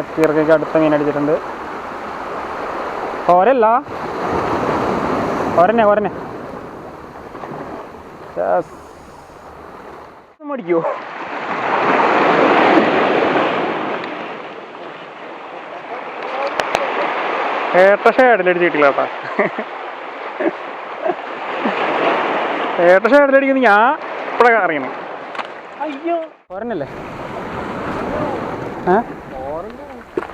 കക്കീർക്കൊക്കെ അടുത്ത മീൻ അടിച്ചിട്ടുണ്ട്. ഓരല്ല ഒരന്നെ ഒരന്നെ മടിക്കോ ഏട്ട ഷേഡിലടിച്ചിട്ടില്ല കേട്ടാ ഏട്ട ഷേഡിലടിക്കുന്നത് ഞാൻ ഇപ്പഴാ അറിയണം അയ്യോ. ഒരനല്ലേ ഏ?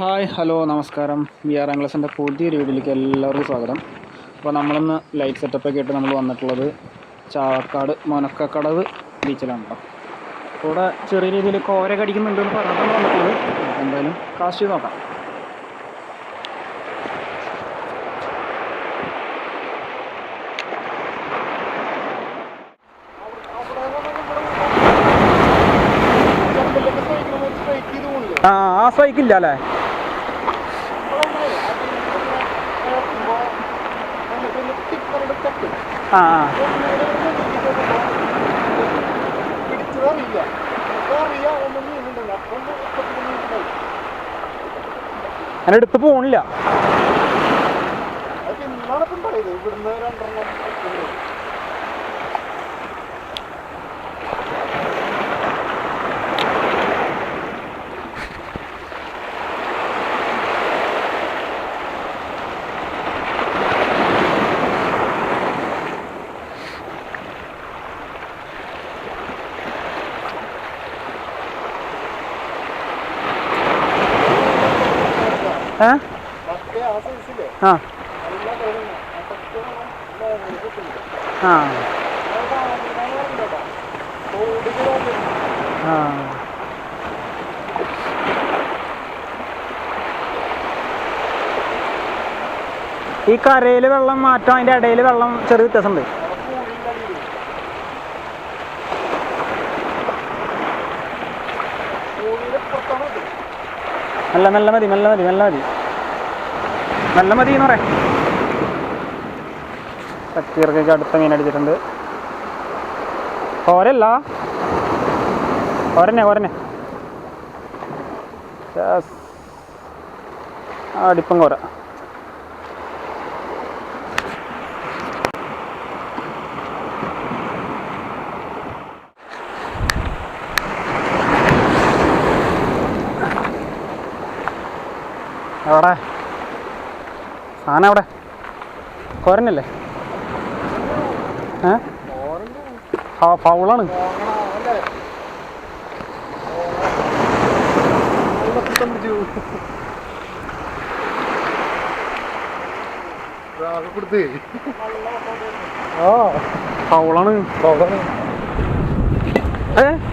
ഹായ് ഹലോ നമസ്കാരം. വി ആർ ആംഗ്ലസിന്റെ പുതിയൊരു വീഡിയോയിലേക്ക് എല്ലാവർക്കും സ്വാഗതം. അപ്പോൾ നമ്മളിന്ന് ലൈറ്റ് സെറ്റപ്പൊക്കെ ആയിട്ട് നമ്മൾ വന്നിട്ടുള്ളത് ചാവക്കാട് മൊനക്കക്കടവ് ബീച്ചിലാണ് കേട്ടോ ഇവിടെ ചെറിയ രീതിയിൽ കോര കടിക്കുന്നുണ്ടെന്ന് പറഞ്ഞിട്ടാണ് വന്നിട്ടുള്ളത്. എന്തായാലും കാസ്റ്റ് ചെയ്ത് നോക്കാം. ആ ആ ഇല്ല അല്ലേ? ആ അടുത്ത് പോണില്ല. ഇവിടുന്ന് രണ്ടെണ്ണം ഏ ആ ആ. ആ ഈ കരയിൽ വെള്ളം മാറ്റം അതിന്റെ ഇടയിൽ വെള്ളം ചെറിയ വ്യത്യാസമുണ്ട്. മെല്ലെ മെല്ലെ മതി മെല്ലെ മതി മെല്ലെ മതി മെല്ലെ മതി എന്ന് പറയാം. ചക്കീർക്കൊക്കെ അടുത്ത മീൻ അടിച്ചിട്ടുണ്ട്. ഓരല്ല Yes. ആ അടിപ്പം കോര. സാധനം അവിടെ? കോരനല്ലേ? ഏ? ആ ഫൗളാണ്. ഫൗളാണ്. ഏ?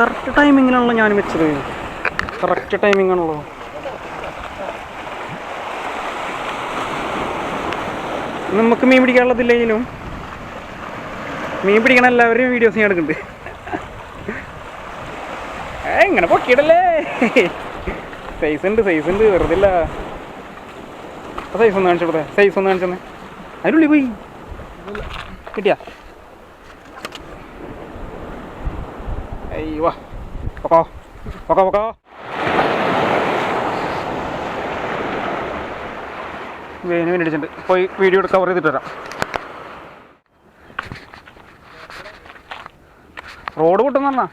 കറക്റ്റ് ടൈമിങ്ങിനാണല്ലോ ഞാൻ വെച്ചത്. കറക്റ്റ് ടൈമിംഗ് ആണല്ലോ. നമുക്ക് മീൻ പിടിക്കാനുള്ളതില്ലെങ്കിലും മീൻ പിടിക്കണ എല്ലാവരും വീഡിയോസ് ഞാൻ എടുക്കുന്നുണ്ട്. ഇങ്ങനെ പൊക്കിയിടല്ലേ? സൈസ് ഉണ്ട് സൈസ് ഉണ്ട് വെറുതെ ഇല്ല. സൈസ് ഒന്ന് കാണിച്ചു കൊടുത്തേ സൈസ് ഒന്ന് കാണിച്ചു തന്നെ അതിനുള്ളിൽ പോയി. കിട്ടിയാ? അയ്യോ പൊക്കോ പൊക്കോ പൊക്കോ വേന് വേണ്ടിയിട്ടുണ്ട് പോയി വീഡിയോ കവർ ചെയ്തിട്ട് വരാം റോഡ് പൊട്ടുന്ന പറഞ്ഞാ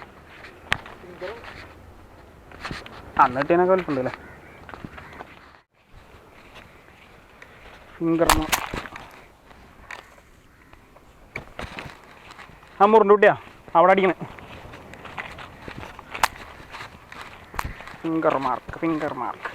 അന്നിട്ടേനൊക്കെ വലിപ്പുണ്ടല്ലേ ഫിംഗർ ആ മുറിന്റെ കുട്ടിയാ അവിടെ അടിക്കണേ. ഫിംഗർ മാർക്ക് ഫിംഗർ മാർക്ക്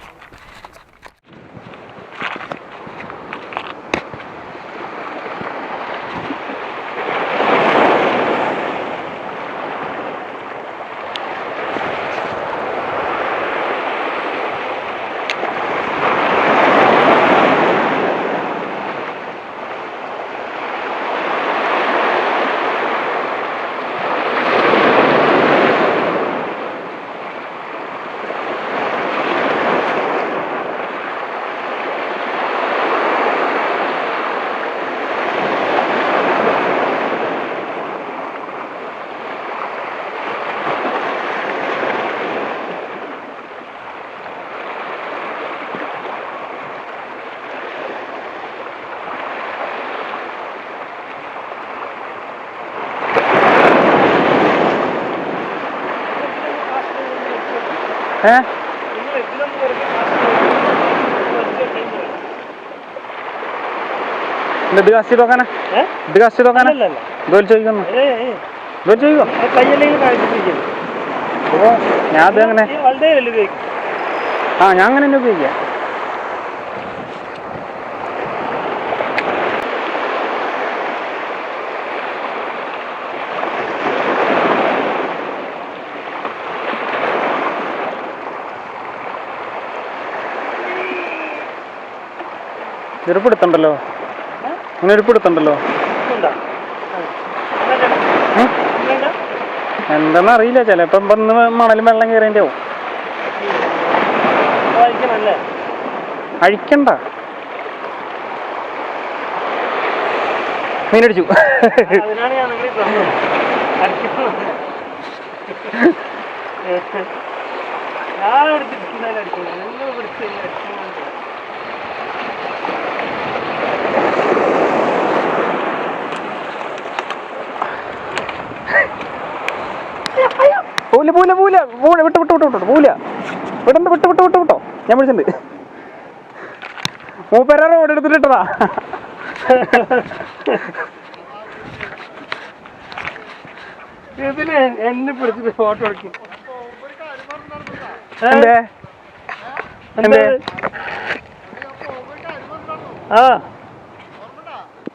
ഏ? ഇത് കാസ്റ്റ് നോക്കാനാ? ഇത് കാസ്റ്റ് നോക്കാനാ ചോദിക്കുന്നു. ചോദിക്കോ? ഓ ഞാൻ. ആ ഞാൻ അങ്ങനെ തന്നെ ഉപയോഗിക്കാം. പിടുത്തുണ്ടല്ലോ ഏ? അങ്ങനെ ഒരു പിടുത്തുണ്ടല്ലോ? എന്താണെന്ന് അറിയില്ല. ചിലപ്പം വന്ന് മണലും വെള്ളം കയറേണ്ടി ആവും? അഴിക്കണ്ട. മീനടിച്ചു. ഞാൻ പോല പൂല പൂല പൂല വിട്ട് വിട്ട് വിട്ട് വിട്ടു പൂല വിടണ്ട വിട്ട് വിട്ട് വിട്ട് വിട്ടോ. ഞാൻ വിളിച്ചിട്ടുണ്ട്. മൂപ്പര റോഡ് എടുത്തിട്ടിട്ടതാ എന്നെ പിടിച്ചിട്ട് ഫോട്ടോ എടുക്കും. എന്തേ? എന്തേ? ആ.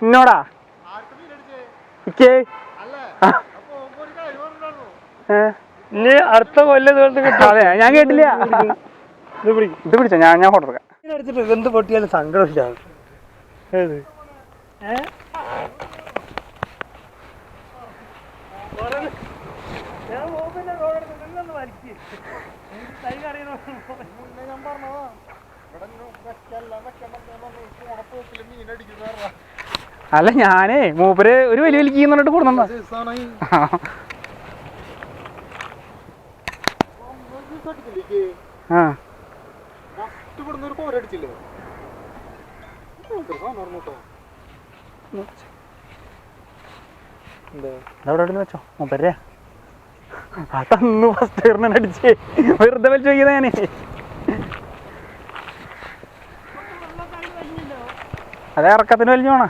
എന്നോടാ ഇക്കേ? ആ. ഏ? ഇനി അടുത്ത കൊല്ലം ഇതുപോലത്തെ കിട്ടും. അതെ ഞാൻ കേട്ടില്ല. ഇത് പിടിക്കും. ഇത് പിടിച്ചോ ഞാൻ ഞാൻ ഫോട്ടോ എടുക്കാം എടുത്തിട്ട് എന്ത് പൊട്ടിയാലും സംഘർഷിച്ചാണ് ഏത്? ഏ? ഞാൻ നിന്നൊന്ന് വലിക്ക്. കടയണോ? അല്ല ഞാനേ മൂപ്പര് ഒരു വലിയ വലിക്ക് പറഞ്ഞിട്ട് ആ. വെച്ചോ? മൂപ്പരെ അതന്ന് ഫസ്റ്റ് അടിച്ചേ വെറുതെ വലിച്ചു വയ്ക്കുന്ന ഞാനേ. അതെ ഇറക്കത്തിന് വലിഞ്ഞു പോണ.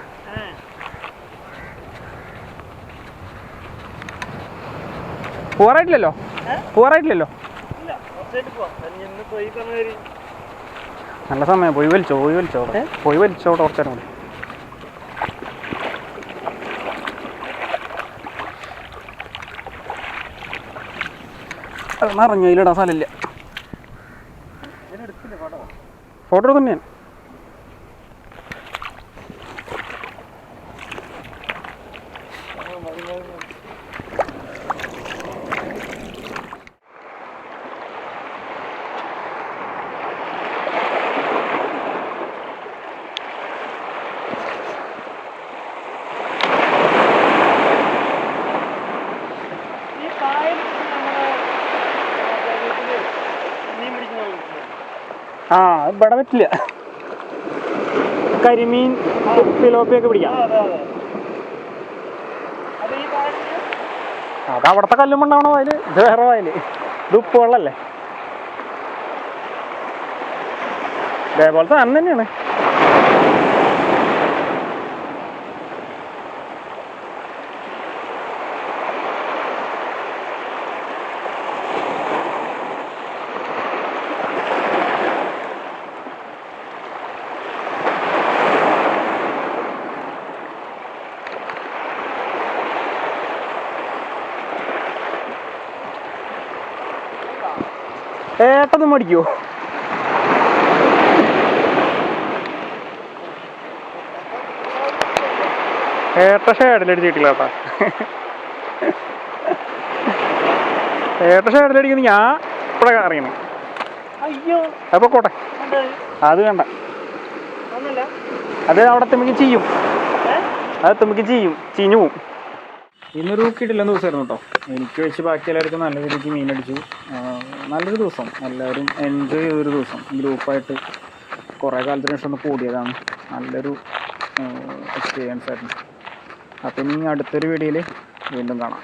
പൂറായിട്ടില്ലല്ലോ? പോറായിട്ടില്ലല്ലോ നല്ല സമയം. പോയി വലിച്ചോ പോയി വലിച്ചോ. പോയി വലിച്ചോ കുറച്ചേരം കൂടി. അത് നിറഞ്ഞു അതിലിടാൻ സ്ഥലമില്ല. ഫോട്ടോ എടുക്കുന്നേ ഞാൻ. ഇവിടെ പറ്റില്ല. കരിമീൻ പിലോപ്പിയൊക്കെ പിടിക്കാം. അതെ, അവിടുത്തെ കല്ലുമുണ്ടാവണ വയൽ ഇത് വേറെ വയൽ. ഇത് ഉപ്പ് വെള്ളല്ലേ ഇതേപോലത്തെ അന്ന് തന്നെയാണ്. ഏട്ടൊന്നും മടിക്കോ? ഏട്ട ഷേഡിലടിച്ചിട്ടില്ല കേട്ടാ. ഏട്ട ഷേഡിലടിക്കുന്ന ഞാൻ ഇവിടെ അറിയണം അയ്യോ. അപ്പൊ കോട്ടെ അത് വേണ്ട. അത് അവിടെ എത്തുമ്പോൾ ചെയ്യും? അത് എത്തുമ്പോൾ ചെയ്യും. ചീഞ്ഞു പോവും. ഇന്നൊരു കിടില്ല ദിവസമായിരുന്നു കേട്ടോ. എനിക്ക് വെച്ച് ബാക്കി എല്ലാവർക്കും നല്ല രീതിക്ക് മീൻ അടിച്ചു. നല്ലൊരു ദിവസം. എല്ലാവരും എൻജോയ് ചെയ്തൊരു ദിവസം. ഗ്രൂപ്പായിട്ട് കുറേ കാലത്തിന് ശേഷം ഒന്ന് കൂടിയതാണ്. നല്ലൊരു എക്സ്പീരിയൻസ് ആയിരുന്നു. അപ്പം ഇനി അടുത്തൊരു വീഡിയോയിൽ വീണ്ടും കാണാം.